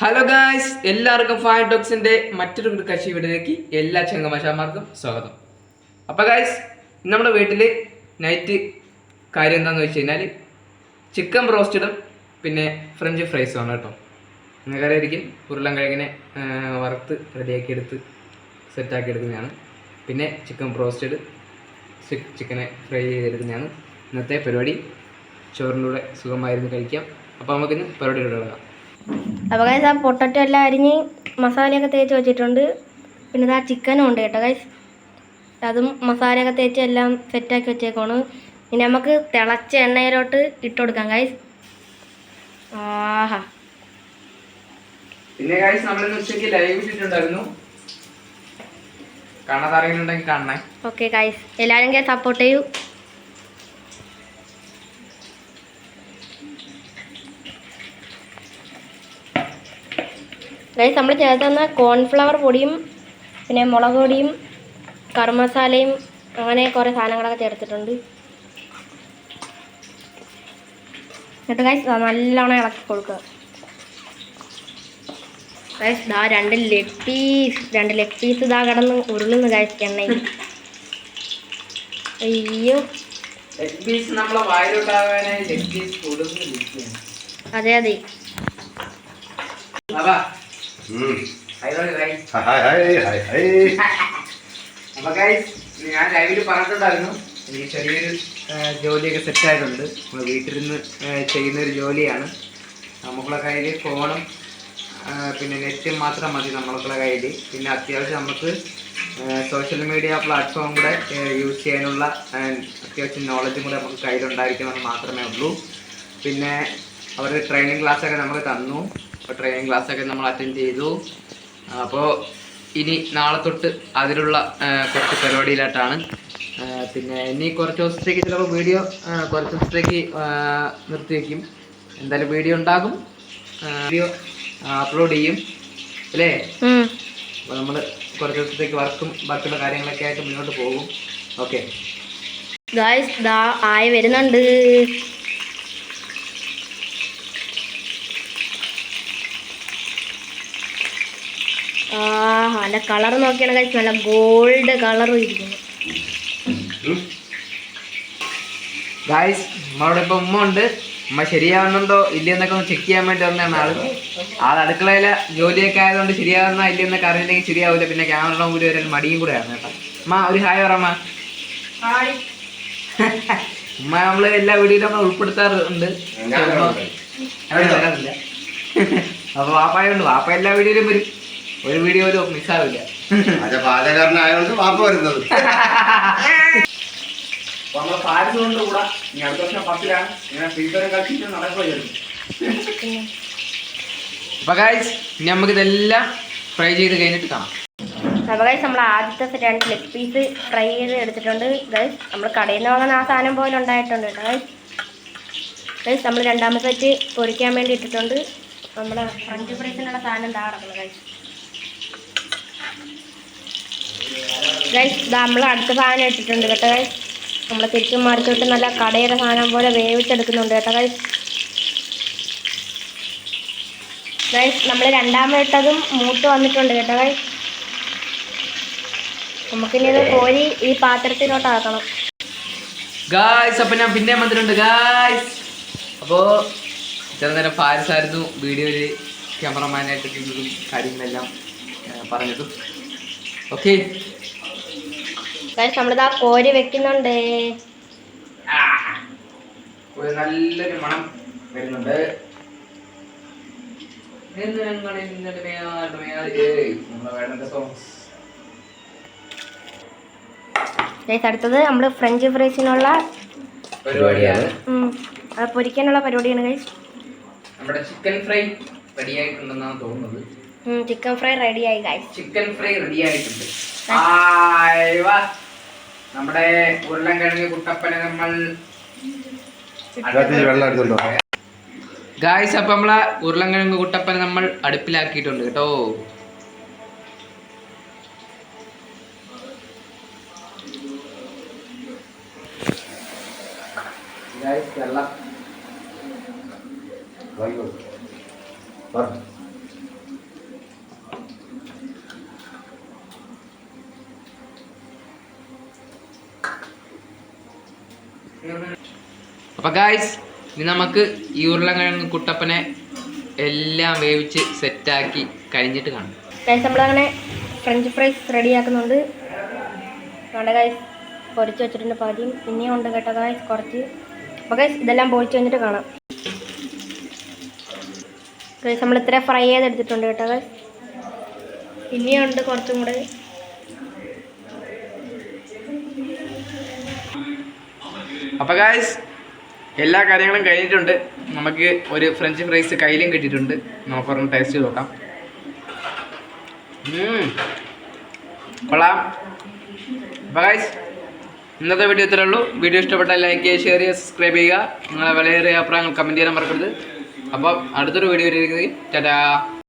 Hello guys എല്ലാവർക്കും fire ഡോക്സിന്റെ മറ്റൊരു ഒരു കക്ഷി വീട്ടിലേക്ക് എല്ലാ ചങ്ങമാശാന്മാർക്കും സ്വാഗതം. അപ്പോൾ ഗായ്സ് നമ്മുടെ വീട്ടിൽ നൈറ്റ് കാര്യം എന്താണെന്ന് വെച്ച് കഴിഞ്ഞാൽ ചിക്കൻ റോസ്റ്റഡും പിന്നെ ഫ്രഞ്ച് ഫ്രൈസും ആണ് കേട്ടോ. നിങ്ങൾക്കറിയായിരിക്കും ഉരുളൻകിഴങ്ങിനെ വറുത്ത് റെഡിയാക്കി എടുത്ത് സെറ്റാക്കി എടുക്കുന്നതാണ്. പിന്നെ ചിക്കൻ റോസ്റ്റഡ് ചിക്കനെ ഫ്രൈ ചെയ്തെടുക്കുന്നതാണ്. ഇന്നത്തെ പരിപാടി ചോറിന്റെ കൂടെ സുഖമായിരുന്നു കഴിക്കാം. അപ്പോൾ നമുക്കിന്ന് പരിപാടി തുടങ്ങാം അപ്പോൾ ഗൈസ് ആ പൊട്ടറ്റോ എല്ലാം അരിഞ്ഞ് മസാലയൊക്കെ തേച്ച് വെച്ചിട്ടുണ്ട്. പിന്നെ ആ ചിക്കനും ഉണ്ട് കേട്ടോ ഗൈസ് അതും മസാലയൊക്കെ തേച്ച് എല്ലാം സെറ്റാക്കി വെച്ചേക്കാണ്. ഇനി നമുക്ക് തിളച്ച എണ്ണയിലോട്ട് ഇട്ട് കൊടുക്കാം ഗൈസ് ആഹാ. പിന്നെ ഗൈസ് നമ്മൾ ഉച്ചയ്ക്ക് ലൈവ് ഇട്ടിട്ടുണ്ടായിരുന്നു. കാണാതെ അറിയുന്നുണ്ടെങ്കിൽ കാണണേ. ഓക്കെ ഗൈസ് എല്ലാവരും സപ്പോർട്ട് ചെയ്യൂ. ഗൈസ് നമ്മൾ ചേർത്തുന്ന കോൺഫ്ലവർ പൊടിയും പിന്നെ മുളക് പൊടിയും കറി മസാലയും അങ്ങനെ കുറേ സാധനങ്ങളൊക്കെ ചേർത്തിട്ടുണ്ട്. എന്നിട്ട് ഗൈസ് നല്ലോണം ഇളക്കി കൊടുക്കുക. ഗൈസ് ദാ രണ്ട് ലെഗ് പീസ് രണ്ട് ലെഗ് പീസ് ഇതാ കിടന്ന് ഉരുളുന്നു ഗൈസ് എണ്ണയിൽ. അയ്യോ. അതെ. അതെ. അപ്പൊ ഗൈസ് ഞാൻ ലൈവിൽ പറഞ്ഞിട്ടുണ്ടായിരുന്നു. എനിക്ക് ചെറിയൊരു ജോലിയൊക്കെ സെറ്റ് ആയിട്ടുണ്ട് നമ്മൾ വീട്ടിലിരുന്ന് ചെയ്യുന്ന ഒരു ജോലിയാണ്. നമുക്കുള്ള കയ്യിൽ ഫോണും പിന്നെ നെറ്റ് മാത്രം മതി നമ്മൾക്കുള്ള കയ്യിൽ പിന്നെ അത്യാവശ്യം നമുക്ക് സോഷ്യൽ മീഡിയ പ്ലാറ്റ്ഫോം കൂടെ യൂസ് ചെയ്യാനുള്ള അത്യാവശ്യം നോളജും കൂടെ നമുക്ക് കയ്യിലുണ്ടായിരിക്കണം മാത്രമേ ഉള്ളൂ. പിന്നെ അവർ ട്രെയിനിങ് ക്ലാസ്സൊക്കെ നമുക്ക് തന്നു. അപ്പോൾ ട്രെയിനിങ് ക്ലാസ്സൊക്കെ നമ്മൾ അറ്റൻഡ് ചെയ്തു. അപ്പോൾ ഇനി നാളെ തൊട്ട് അതിലുള്ള കുറച്ച് പരിപാടിയിലായിട്ടാണ്. പിന്നെ ഇനി കുറച്ച് ദിവസത്തേക്ക് ചിലപ്പോൾ വീഡിയോ കുറച്ച് ദിവസത്തേക്ക് നിർത്തി വയ്ക്കും എന്തായാലും വീഡിയോ ഉണ്ടാകും. വീഡിയോ അപ്ലോഡ് ചെയ്യും. അല്ലേ? അപ്പോൾ നമ്മൾ കുറച്ച് ദിവസത്തേക്ക് വർക്കും ബാക്കിയുള്ള കാര്യങ്ങളൊക്കെ ആയിട്ട് മുന്നോട്ട് പോകും. ഓക്കെ. ഗായ്സ് ദാ ആയി വരുന്നുണ്ട്. ആ നല്ല കളർ നോക്കിയാണ് കഴിച്ചു നല്ല ഗോൾഡ് കളർ ഇരിക്കുന്നു. ഗായ്സ് നമ്മളവിടെ ഇപ്പൊ ഉമ്മ ഉണ്ട്. ഉമ്മ ശരിയാവുന്നുണ്ടോ ഇല്ലയെന്നൊക്കെ ഒന്ന് ചെക്ക് ചെയ്യാൻ വേണ്ടി വന്നതാണ് ആൾ. ആൾ അടുക്കളയിലെ ജോലിയൊക്കെ ആയതുകൊണ്ട് ശരിയാവുന്ന ഇല്ലയെന്നൊക്കെ അറിയില്ലെങ്കിൽ ശരിയാവില്ല പിന്നെ ക്യാമറ കൂടി വരാൻ മടിയും കൂടെയാണ് കേട്ടോ. ഉമ്മ ഒരു ഹായ് പറമ്മ ഉമ്മ. നമ്മൾ എല്ലാ വീഡിയോയിലും നമ്മൾ ഉൾപ്പെടുത്താറുണ്ട് വരാറില്ല അപ്പൊ വാപ്പായുണ്ട്. വാപ്പ എല്ലാ വീഡിയോയിലും വരും. ഒരു വീഡിയോ ഒരു മിസ്സാവില്ല. അതെ പാചകക്കാരനായതുകൊണ്ട് വാപ്പ വരുന്നത്. അപ്പൊ നമ്മളെ പാരസ് കൊണ്ട് കൂടാ ഇനി അടുത്ത വർഷം പത്തിലാണ്. ഇങ്ങനെ ഫ്രീഫയറും കളിച്ചിട്ട് നടക്കുകയായിരുന്നു അപ്പൊ ഗായ്സ് ഇനി നമുക്ക് ഇതെല്ലാം ഫ്രൈ ചെയ്ത് കഴിഞ്ഞിട്ട് കാണാം. അപ്പോൾ ഗൈസ് നമ്മൾ ആദ്യത്തെ രണ്ട് ലെഗ് പീസ് ഫ്രൈ ചെയ്ത് എടുത്തിട്ടുണ്ട്. ഗൈസ് നമ്മൾ കടയിൽ നിന്ന് വാങ്ങുന്ന ആ സാധനം പോലെ ഉണ്ടായിട്ടുണ്ട് കേട്ടോ ഗൈസ് ഗൈസ് നമ്മൾ രണ്ടാമത്തെ സെറ്റ് പൊരിക്കാൻ വേണ്ടി ഇട്ടിട്ടുണ്ട്. നമ്മുടെ ഫ്രഞ്ച് ഫ്രൈസിനുള്ള സാധനം താ കിടക്കുന്നത് ഗൈസ് ഗൈസ് നമ്മൾ അടുത്ത സാധനം ഇട്ടിട്ടുണ്ട് കേട്ടോ ഗൈസ് നമ്മൾ തിരിച്ചും മറിച്ചിട്ട് നല്ല കടയുടെ സാധനം പോലെ വേവിച്ചെടുക്കുന്നുണ്ട് കേട്ടോ ഗൈസ് ഗൈസ് നമ്മൾ രണ്ടാമതിട്ടതും മൂട്ട് വന്നിട്ടുണ്ട് കേട്ടോ ഗൈസ് നമുക്കിനി ഇത് കോരി ഈ പാത്രത്തിലോട്ടാക്കണം ഗായ്സ് അപ്പൊ ഞാൻ പിന്നെ വന്നിട്ടുണ്ട് ഗായ്സ് അപ്പോ ഇത്ര നേരം ഫാരിസ് ആയിരുന്നു വീഡിയോയിൽ ക്യാമറമാനായിട്ട് കാര്യങ്ങളെല്ലാം പറഞ്ഞതും. ഓക്കെ ഗൈസ് നമ്മളിതാ കോരി വെക്കുന്നുണ്ട്. ഒരു നല്ലൊരു മണം വരുന്നുണ്ട്. അടുത്തത് നമ്മൾ ഫ്രഞ്ച് ഫ്രൈസിനുള്ള പരിപാടിയാണ്. ഉം, അത് പൊരിക്കാനുള്ള പരിപാടിയാണ് ഗൈസ് നമ്മുടെ ചിക്കൻ ഫ്രൈ റെഡി ആയിട്ടുണ്ടെന്നാണ് തോന്നുന്നത് ചിക്കൻ ഫ്രൈ റെഡിയായി ഗൈസ് ചിക്കൻ ഫ്രൈ റെഡിയായിട്ടുണ്ട്. നമ്മുടെ ഉരുളൻകിഴങ്ങ് കുട്ടപ്പനെ നമ്മൾ വെള്ളം എടുത്തുണ്ടോ ഗായ്സ് അപ്പൊ നമ്മളെ ഉരുളൻകിഴങ്ങ് കുട്ടപ്പനെ നമ്മൾ അടുപ്പിലാക്കിയിട്ടുണ്ട് കേട്ടോ. ഗായ്സ് വെള്ളം. അപ്പം ഗായ്സ് ഇനി നമുക്ക് ഈ ഉരുളക്കിഴങ്ങ് കുട്ടപ്പനെ എല്ലാം വേവിച്ച് സെറ്റാക്കി കഴിഞ്ഞിട്ട് കാണാം. നമ്മളങ്ങനെ ഫ്രഞ്ച് ഫ്രൈസ് റെഡിയാക്കുന്നുണ്ട് വേണ്ട ഗൈസ് പൊരിച്ച് വെച്ചിട്ടുണ്ട് പതിയും ഇനിയും ഉണ്ട് കേട്ടോ ഗൈസ് കുറച്ച്. അപ്പോൾ ഗൈസ് ഇതെല്ലാം പൊരിച്ച് കഴിഞ്ഞിട്ട് കാണാം. ഗൈസ് നമ്മൾ ഇത്ര ഫ്രൈ ചെയ്തെടുത്തിട്ടുണ്ട് കേട്ടോ ഗൈസ് ഇനിയും ഉണ്ട് കുറച്ചും കൂടെ. അപ്പോൾ ഗായ്സ് എല്ലാ കാര്യങ്ങളും കഴിഞ്ഞിട്ടുണ്ട്. നമുക്ക് ഒരു ഫ്രഞ്ച് ഫ്രൈസ് കയ്യിലും കിട്ടിയിട്ടുണ്ട്. നമുക്കൊരെണ്ണം ടേസ്റ്റ് നോക്കാം. കൊള്ളാം. അപ്പോൾ ഗായ്സ് ഇന്നത്തെ വീഡിയോ ഇത്രേ ഉള്ളൂ. വീഡിയോ ഇഷ്ടപ്പെട്ടാൽ ലൈക്ക് ചെയ്യുക ഷെയർ ചെയ്യുക സബ്സ്ക്രൈബ് ചെയ്യുക. നിങ്ങളെ വിലയേറിയ അഭിപ്രായങ്ങൾ കമന്റ് ചെയ്യാൻ മറക്കരുത്. അപ്പം അടുത്തൊരു വീഡിയോ വരുന്നത് ടാറ്റാ